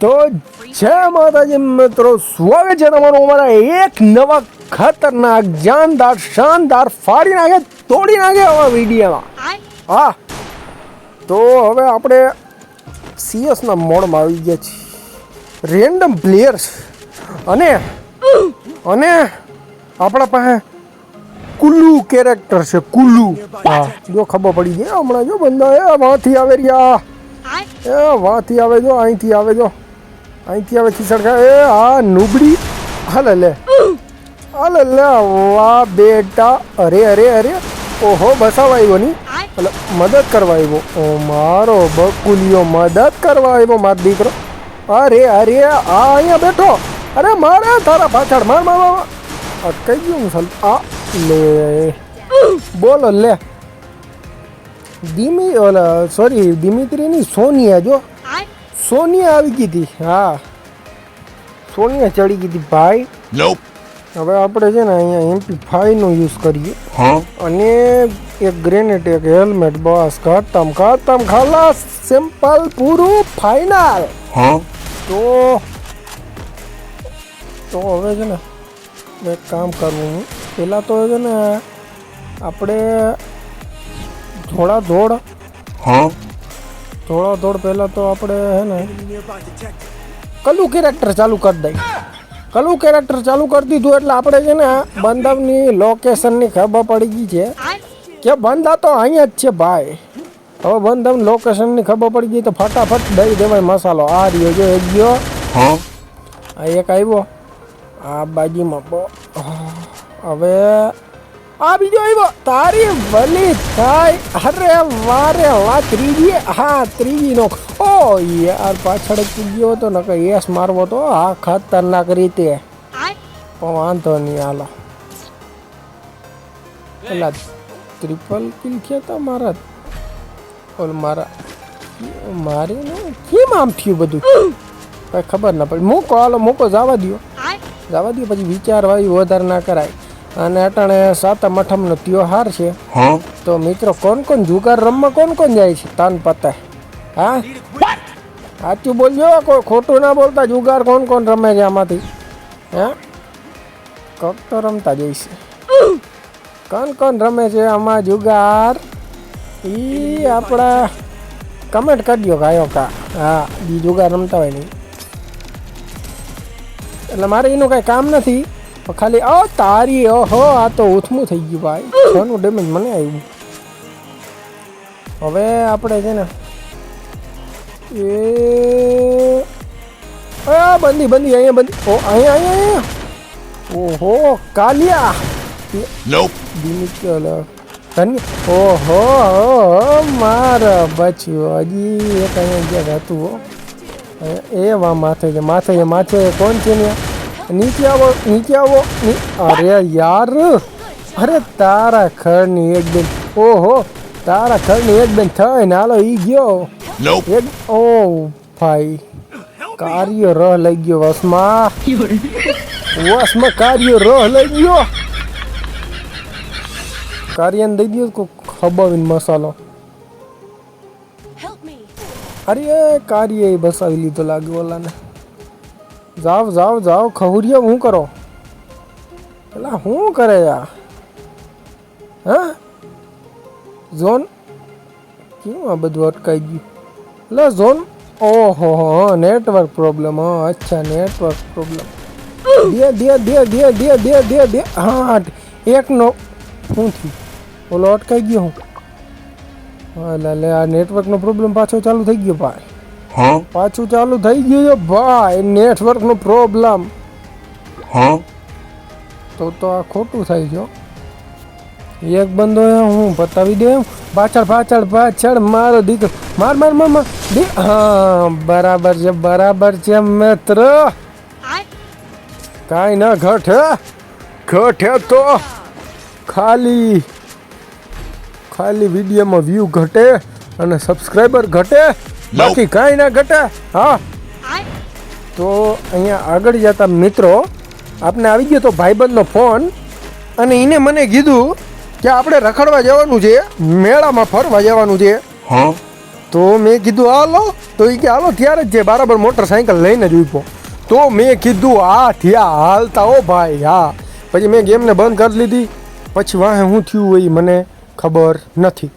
તો જય માતાજી મિત્રો સ્વાગત છે તમારું અમારા એક નવા ખતરનાક જાનદાર શાનદાર ફાડી નાખે તોડી નાખે આવા વિડીયોમાં. હા. તો હવે આપણે સીએસના મોડમાં આવી ગયા છીએ. Random players. અને અને આપણા પાસે કુલ્લુ કેરેક્ટર છે કુલ્લુ. હા જો ખબર પડી ગઈ. હમણાં જો બંદા એ વાંથી આવે રહ્યા. એ વાંથી આવે જો અહીંથી આવે જો. અહીંથી આવે ખીસડકા એ, આ નુબડી હાલે, લે. હાલે, લે, વાહ, બેટા. અરે અરે અરે. ઓહો, બસાવા આવ્યો ની. એટલે મદદ કરવા આવ્યો. ઓ, મારો બકુલિયો મદદ કરવા આવ્યો, મારો દીકરો. અરે અરે, આ અહીંયા બેઠો. અરે, મારે તારા પાછળ માર માર માર માર. આ કઈ ગયું હું, સાલ. આ, લે. બોલો, લે. દિમી, ઓલા સોરી દિમિત્રીની સોનિયા, જો. સોનિયા આવી ગઈ હતી હા સોનિયા ચડી ગઈ હતી ભાઈ હવે આપણે છે ને અહીંયા એમપી ફાઈવનો યુઝ કરીએ? અને એક ગ્રેનેડ એક હેલ્મેટ બસ ખતમ ખતમ ખલાસ સિમ્પલ પૂરું ફાઇનલ? તો તો હવે છે ને એક કામ કરવું હું પહેલાં તો છે ને આપણે થોડા ધોળ Huh? થોડા થોડ પહેલાં તો આપણે હે ને કલું કેરેક્ટર ચાલુ કરી દઈ કલું કેરેક્ટર ચાલુ કરી દીધું એટલે આપણે છે ને બંધવની લોકેશનની ખબર પડી ગઈ છે. કે બંધા તો અહીંયા જ છે ભાઈ. હવે બંધવ લોકેશનની ખબર પડી ગઈ તો ફટાફટ દઈ દેવાય મસાલો. આ રહ્યો જો એક ગયો? આ એક આવ્યો. આ બાજુમાં હવે આ બીજો આવ્યો તારી ભલી થાય અરે વારે વા ત્રીજી હા ત્રીજી નો ઓ યાર પાછળ જ ગયો હતો ને કે યસ મારવો તો આ ખતરનાક રીતે પણ વાંધો નહીં હાલો પેલા ટ્રિપલ કિલ ખેતા મારા ઓલ મારા મારી ને કેમ આમ થયું બધું કઈ ખબર ના પડી મૂકો હાલો મૂકો જવા દ્યો જવા દ્યો પછી વિચારવાયું વધારે ના કરાય અને અટાણે સાતમ આઠમનો ત્યોહાર છે. તો મિત્રો કોણ કોણ જુગાર રમવા કોણ કોણ જાય છે? તાન પતા હા? સાચું બોલજો કોઈ ખોટું ના બોલતા જુગાર કોણ કોણ રમે છે આમાંથી? હે? કોક તો રમતા જોઈશે કોણ કોણ રમે છે આમાં જુગાર? ઈ આપણા કમેન્ટ કરજો ગાયો કા. હા બી જુગાર રમતા હોય નહીં. એટલે મારે એનું કાંઈ કામ નથી. ખાલી આ તારી ઓહો આ તો ઉથમું થઈ ગયું ભાઈ. છનું ડેમેજ મને આવ્યું હવે આપણે છે ને એ આ બંદી બંદી અહીંયા બંદી ઓ અહીંયા અહીંયા ઓહો કાલિયા. દિમિત્રલ ધન્ય. ઓહો મારા બચ્યું હજી એક અહીંયા ગયા હતું હો. એ વા માથે છે માથે માથે કોણ છે ને? નીચે આવો નીચે આવો. અરે યાર. અરે તારા ખરની એક બેન. ઓહો તારા ખરની એક બેન થઈને હાલો ઈ ગયો. એક ઓ ભાઈ કાર્ય રહ લઈ ગયો વસમાં. વસમાં કાર્ય રહ લઈ ગયો. કાર્યને દઈ દીધો કોઈ ખબર મસાલો. અરે કાર્ય એ બસાવી લીધો લાગ્યો ઓલાને. જાવ જાવ જાવ ખહુરિયા હું કરો પેલા શું કરે યાર હા ઝોન કેમ આ બધું અટકાઈ ગયું એટલે ઝોન ઓહો હો નેટવર્ક પ્રોબ્લેમ હા અચ્છા નેટવર્ક પ્રોબ્લેમ દે દે દે દે દે દે દે દે હા એકનો શું થયું ઓલો અટકાઈ ગયો હું એટલે લે આ નેટવર્કનો પ્રોબ્લેમ પાછો ચાલુ થઈ ગયો ભાઈ Huh? પાછું ચાલુ થઈ ગયું છે ભાઈ નેટવર્કનો પ્રોબ્લેમ Huh? તો તો આ ખોટું થાય ગયો એક બંદો હું બતાવી દે પાછળ પાછળ પાછળ મારો દીકરો. માર માર માર માર. હા બરાબર છે બરાબર છે મિત્ર. કાંઈ ના ઘટે. ઘટે તો ખાલી ખાલી વિડીયોમાં વ્યૂ ઘટે. અને સબસ્ક્રાઈબર ઘટે બાકી કાંઈ ના ઘટે. હા. તો અહીંયા આગળ જતા મિત્રો આપને આવી ગયો તો ભાઈબંધનો ફોન અને એને મને કીધું કે આપણે રખડવા જવાનું છે મેળામાં ફરવા જવાનું છે? તો મેં કીધું હાલો. તો એ કે હાલો ત્યારે જ છે બરાબર મોટરસાઇકલ લઈને જ ઊભો. તો મેં કીધું આ થયા હાલતા ઓ ભાઈ હા. પછી મેં ગેમને બંધ કરી લીધી. પછી વાહે શું થયું હોય મને ખબર નથી.